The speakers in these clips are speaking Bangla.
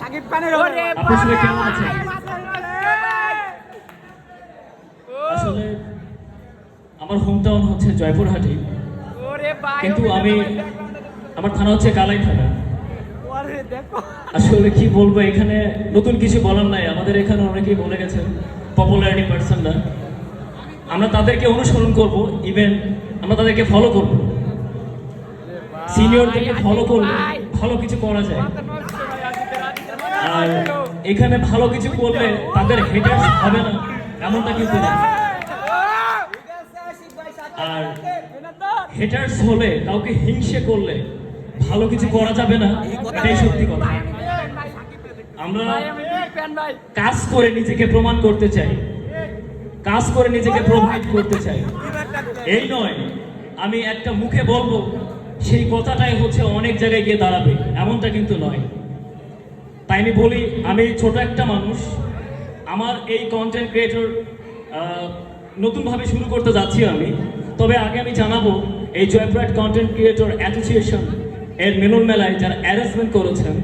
সাকিব খানের আসলে কেমন আছেন? আসলে আমার হোম টাউন হচ্ছে জয়পুরহাটি কিন্তু আমি আমার থানা হচ্ছে কালাই থানা আসলে কি বলব এখানে নতুন কিছু বলার নাই। আমাদের এখানে অনেকেই বলে গেছেন পপুলারিটি পার্সনরা আমরা তাদেরকে অনুসরণ করব ইভেন আমরা তাদেরকে ফলো করব। সিনিয়রদেরকে ফলো করলে ভালো কিছু করা যায়। আর এখানে ভালো কিছু করলে তাদের হেটার্স হবে না, এমনটা কিন্তু না। আর হেটার্স হলে, কাউকে হিংসে করলে ভালো কিছু করা যাবে না, এটাই সত্যি কথা। আমরা কাজ করে নিজেকে প্রমাণ করতে চাই, কাজ করে নিজেকে প্রোভাইড করতে চাই। এই নয়, আমি একটা মুখে বলব, সেই কথাটাই হচ্ছে অনেক জায়গায় গিয়ে দাঁড়াবে, এমনটা কিন্তু নয়। তাই আমি বলি আমি ছোট একটা মানুষ। আমার এই কন্টেন্ট ক্রিয়েটর নতুনভাবে শুরু করতে যাচ্ছি আমি। তবে আগে আমি জানাব এই জয়প্রাইড কন্টেন্ট ক্রিয়েটর অ্যাসোসিয়েশন এর মিলন মেলায় যারা অ্যারেঞ্জমেন্ট করেছেন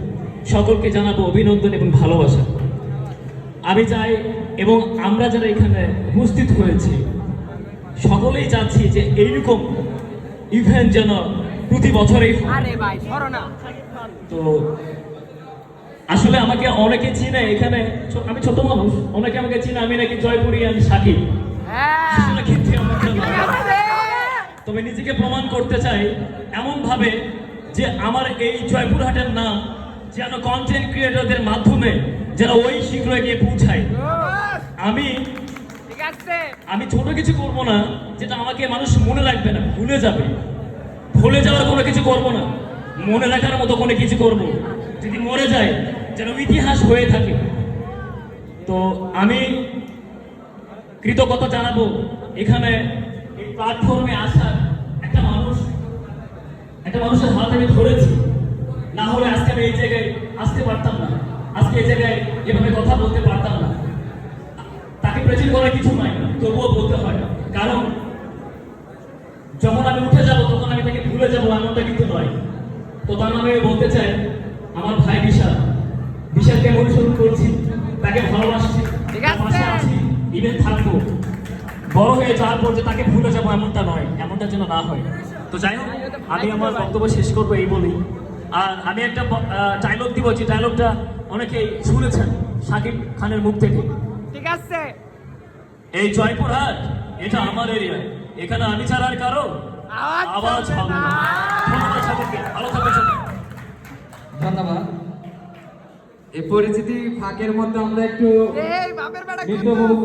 সকলকে জানাব অভিনন্দন এবং ভালোবাসা। আমি চাই এবং আমরা যারা এখানে উপস্থিত হয়েছি সকলেই চাচ্ছি যে এইরকম ইভেন্ট যেন প্রতি বছরেই তো আসলে আমাকে অনেকে চিনে এখানে আমি ছোট মানুষ অনেকে আমাকে চিনে আমি নাকি জয়পুরিয়ান সাকিব। হ্যাঁ। আসলে কিন্তু। তবে নিজেকে প্রমাণ করতে চাই এমন ভাবে যে আমার এই জয়পুরহাটের নাম যেন কন্টেন্ট ক্রিয়েটরদের মাধ্যমে যেন ওই শীঘ্রই গিয়ে পৌঁছায়। আমি আমি ছোট কিছু করব না যেটা আমাকে মানুষ মনে রাখবে না ভুলে যাবে। ভুলে যাওয়ার কোনো কিছু করব না। মনে রাখার মতো কোনো কিছু করব। যদি মরে যায় যেন ইতিহাস হয়ে থাকে। তো আমি কৃতজ্ঞতা জানাব, এখানে এই প্ল্যাটফর্মে আসার একটা মানুষ, একটা মানুষের হাত আমি ধরেছি। না হলে আজকে আমি এই জায়গায় আসতে পারতাম না। আজকে এই জায়গায় এভাবে কথা বলতে পারতাম না। তাকে প্রেজেন্ট করার কিছু নাই, তবুও বলতে হয়। কারণ, যখন আমি উঠে যাব, তখন আমি তাকে ভুলে যাব, এমনটা কিন্তু নয়। তো তার নামে বলতে চাই, আমার ভাই বিশাল। করছি তাকে ভালোবাসছি আছে। পাশে আছি ইভেন থাকব। বড় হয়ে যাওয়ার পর যে তাকে ভুলে যাব এমনটা নয় এমনটা যেন না হয়। তো যাই হোক আমি আমার বক্তব্য শেষ করব এই বলি আর আমি একটা ডায়লগ দিব যে ডায়লগটা অনেকেই শুনেছেন সাকিব খানের মুখ থেকে। ঠিক আছে। এই জয়পুরহাট এটা আমার এরিয়া এখানে আমি ছাড়া আর কারও আওয়াজ হবে। না। ধন্যবাদ সকলকে ভালো থাকবেন সবাই ধন্যবাদ এই পরিচিতি ফাঁকের মধ্যে আমরা একটু